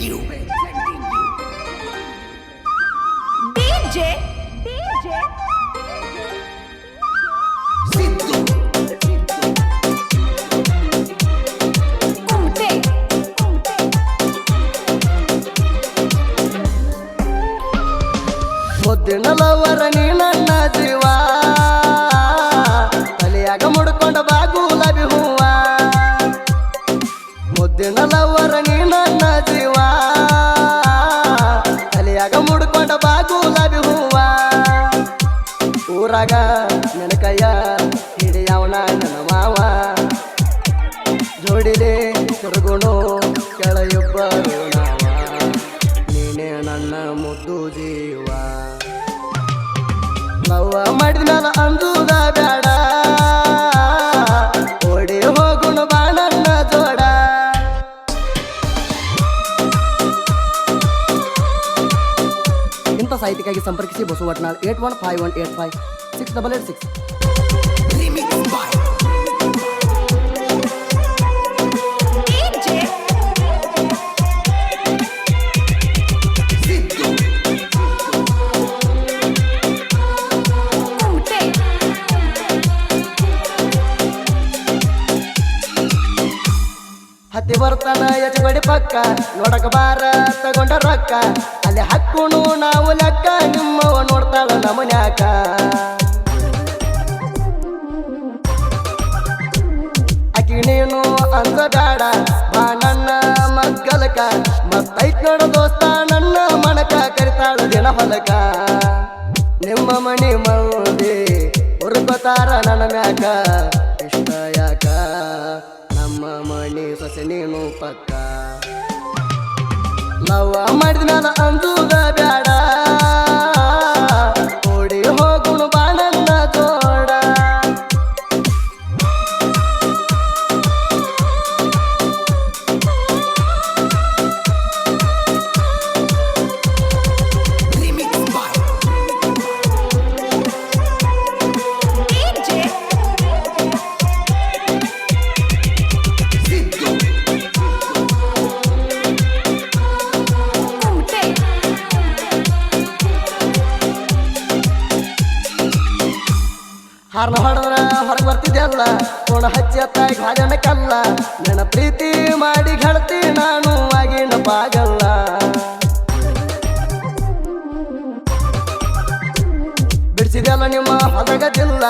you. Presenting you. DJ DJ Siddu. Kumte ಮುದ್ದಿನ ಲವರ ನೀ ನನ್ನ ಜೀವ ತಲೆಯಾಗ ಮುಡ್ಕೊಂಡ ಬಾ ಗುಲಾಬಿ ಊರಾಗ ನನ್ನ ಕೈಯ ಹಿಡಿಯವನ ನನ್ನ ಮಾವ. ಜೋಡಿದೆ ತಿರುಗುಣು ಕೆಳಯೊಬ್ಬರು ನೀನೇ ನನ್ನ ಮುದ್ದು ಜೀವ. ಲವ್ವ ಮಾಡಿದ್ಮೇಲ ಅಂದುದ ಬೇಡ ಸಾಹಿತ್ಯಕ್ಕಾಗಿ ಸಂಪರ್ಕಿಸಿ Basavatnal eight one five one eight five Six double eight six Remix by DJ Siddu. Kumte ಹತ್ತಿ ಬರ್ತಾನ ಯಜಬಡಿ ಪಕ್ಕ ನೋಡಕ ಬಾರ ತಗೊಂಡ ರೊಕ್ಕ ಅಲ್ಲಿ ಹಕ್ಕುನು ನಾವು ಲೆಕ್ಕ ನಿಮ್ಮವ ನೋಡ್ತಾಳ ನಮನ್ಯಾಕ ನೀನು ಅಂದ ಬೇಡ ಬಾ ನನ್ನ ಮಗ್ಗಲಕ. ಮತ್ತೈತ್ ನೋಡ ದೋಸ್ತ, ನನ್ನ ಮಣಕ, ಕರಿತಾಳ ದಿನ ಹೊಲಕ. ನಿಮ್ಮ ಮಣಿ ಮೌದಿ ಹುರ್ಕೋತಾರ ನನ್ನ ಮ್ಯಾಕ. ಇಷ್ಟ ಯಾಕ? ನಮ್ಮ ಮಣಿ ಸೊಸೆ ನೀನು ಪಕ್ಕ. ಲವ್ ಮಾಡಿದ ಮ್ಯಾಲ ಅಂದುದ ಹಾರ್ನ ಹೊಡೆದ್ರ ಹೊರಗೆ ಬರ್ತಿದ್ದೆಲ್ಲ ಕೋಣ ಹಚ್ಚಿ ತಾಯಿ ಗಾಜನ ಕಲ್ಲ. ನನ್ನ ಪ್ರೀತಿ ಮಾಡಿ ಗೆಳತಿ ನಾನು ಆಗಿನ ಪಾಗಲ್ಲ. ಬಿಡಿಸಿದೆಲ್ಲ ನಿಮ್ಮ ಹೊರಗದಿಲ್ಲ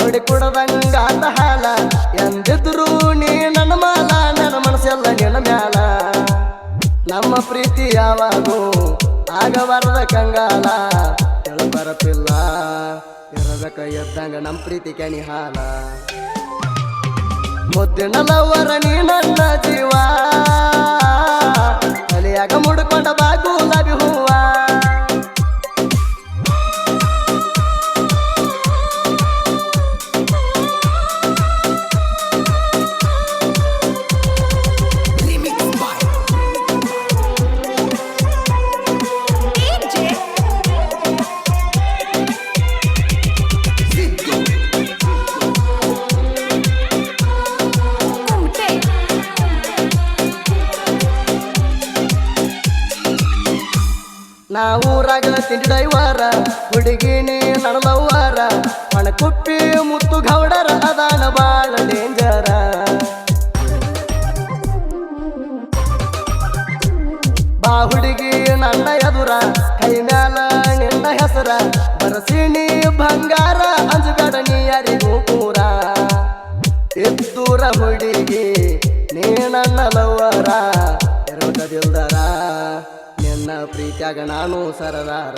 ನೋಡಿ ಕೊಡದಂಗ ಹಾಲ. ಎಂದಿದ್ರು ನೀ ನನ್ನ ಮಾಲ, ನನ್ನ ಮನಸ್ಸೆಲ್ಲ ನಿನ್ನ ಮ್ಯಾಲ. ನಮ್ಮ ಪ್ರೀತಿ ಯಾವಾಗೂ ಆಗಬಾರದ ಕಂಗಾಲ. ಬರಪಿಲ್ಲ ಕೈ ಎದ್ದಂಗ ನಮ್ಮ ಪ್ರೀತಿ ಕೆಣಿ ಹಾಲ. ಮುದ್ದಿನ ಲವರ ನೀ ನನ್ನ ಜೀವ. ತಲೆಯಾಗ ಮುಡ್ಕೊಂಡ ಬಾಗು ಗುಲಾಬಿ ಹೂವ. ನಾವೂರಾಗ ತಿಂಡಿ ಡೈವಾರ ಹುಡುಗಿನಿ ನಡಲವ್ವಾರ ಹಣ ಕುಪ್ಪಿ ಮುತ್ತು ಗೌಡರ ಅದಾನ ಬಾಳ ಡೇಂಜರ. ಬಾ ಹುಡುಗಿ ನನ್ನ ಎದುರ, ಕೈ ಮ್ಯಾಲ ನಿನ್ನ ಹೆಸರ ಬರಸಿಣಿ ಬಂಗಾರ ಅಂಜುಗಡ ನೀ ಯಾರಿಗೂ ಪೂರ ಎದ್ದೂರ ಹುಡುಗಿ ಪ್ರೀತ್ಯಾಗ ನಾನು ಸರದಾರ.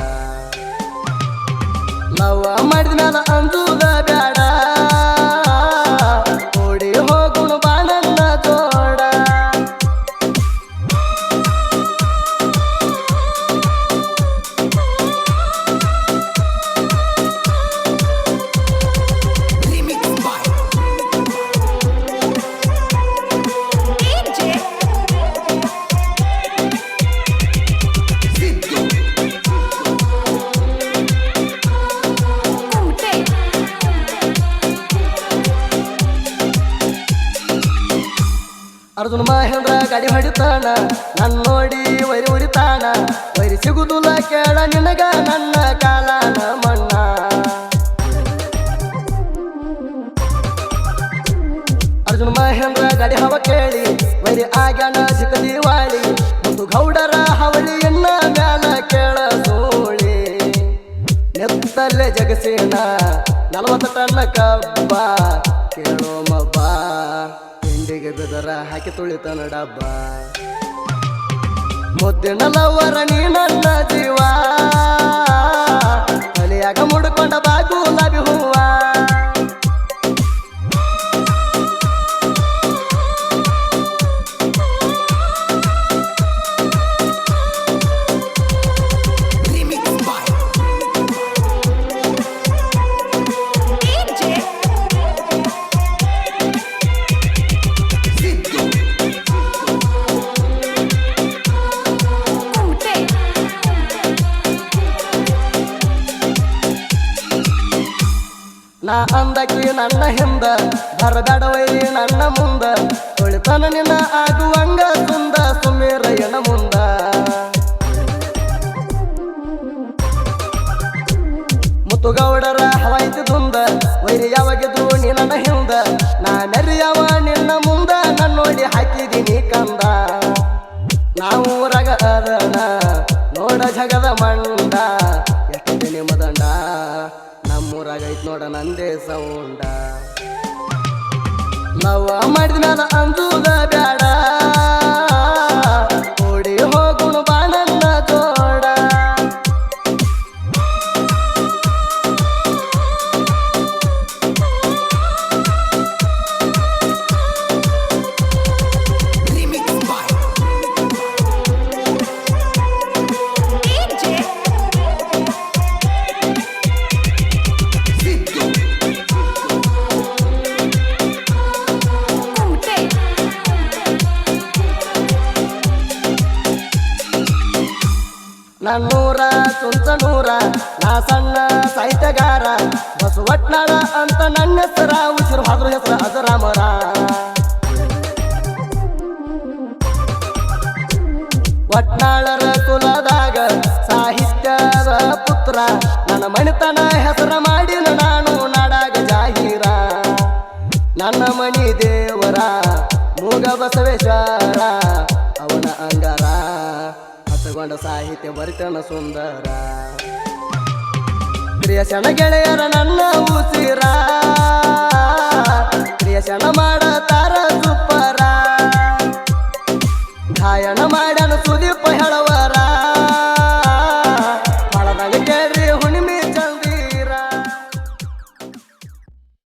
ಲವ್ ಮಾಡಿದ ಮೇಲೆ ಅಂದುದ. ಗಾಡಿ ಹೊಡಿತಾನ? ನೋಡಿ ನೋಡಿ ವರಿ ಉರಿತಾನ? ವರಿ ಸಿಗುದಿಲ್ಲ ಕೇಳ ನಿನಗ ನನ್ನ ಕಾಲ ಮಣ್ಣ. ಅರ್ಜುನ ಮಹೇಂದ್ರ ಗಡಿ ಹವ ಕೇಳಿ, ವೈರಿ ಆಗ್ಯಾನ ಚಿಕ್ಕ ದಿವಾಳಿ. ಒಂದು ಗೌಡರ ಹವಳಿಯನ್ನ ಮ್ಯಾಲ ಕೇಳ ಸೋಳಿ. ನೆತ್ತಲ್ಲೇ ಜಗಸೇನ ನಲವತ್ತು ಟನ್ನ ಕಬ್ಬ ಕೇಳೋ ಮಬ್ಬ. ತಿಂಡಿಗೆ ಬೆದರ ಹಾಕಿ ತುಳಿತನ ಡಬ್ಬ. ಮುದ್ದಿನ ನೀ ನನ್ನ ಜೀವ. ತಲೆಯಾಗ ಮುಡ್ಕೊಂಡ ಬಾಗು ಗುಲಾಬಿ ನಾ ಅಂದಕಿ ನನ್ನ ಹಿಂದ ಬರದಾಡವೈರಿ ನನ್ನ ಮುಂದ. ತೊಳಿತನ ನಿನ್ನ ಆಗುವಂಗ ಸುಂದ ಸುಮೇರಯ್ಯನ ಮುಂದ. ಮುತ್ತುಗೌಡರ ಹವಾಯ್ತಿ ತುಂದ ವೈರಿ ಯಾವಾಗಿದ್ರು ನನ್ನ ಹಿಂದ. ನಾ ಮೆರಿಯವ ನಿನ್ನ ಮುಂದ ನನ್ನ ನೋಡಿ ಹಾಕಿದೀನಿ ಕಂದ. ನಾವು ರಗ ನೋಡ ಜಗದ ಮಂಡ ಎಷ್ಟು ನಿಮ್ಮದಂಡ ನಮ್ಮೂರಾಗ ಐತ್ ನೋಡ ನಂದೇ ಸೌಂಡ. ಲವ್ ಮಾಡಿದ ನಾನು ಅಂದೂದ ಬ್ಯಾಡ. ನನ್ನೂರ ಸುಂಚನೂರ ನಾ ಸಣ್ಣ ಸಾಹಿತ್ಯಗಾರ ಬಸವಟ್ನಾಳ ಅಂತ ನನ್ನ ಹೆಸರ ಉಸಿರು ಹಾದ್ರ ಹೆಸರ, ಅಜರಾಮರ. ಒಟ್ನಾಳರ ಕುಲದಾಗ ಸಾಹಿತ್ಯದ ಪುತ್ರ, ನನ್ನ ಮಣಿತನ ಹೆಸರ ಮಾಡಿನ ನಾನು ನಾಡಾಗ ಜಾಹೀರ. ನನ್ನ ಮಣಿ ದೇವರ, ಮೂಗ ಬಸವೇಶ್ವರ. ಹಸಗೊಂಡ ಸಾಹಿತ್ಯ ಬರಿತನ ಸುಂದರ. ಕ್ರಿಯಶನ ಗೆಳೆಯರ ನನ್ನ ಉಸಿರ.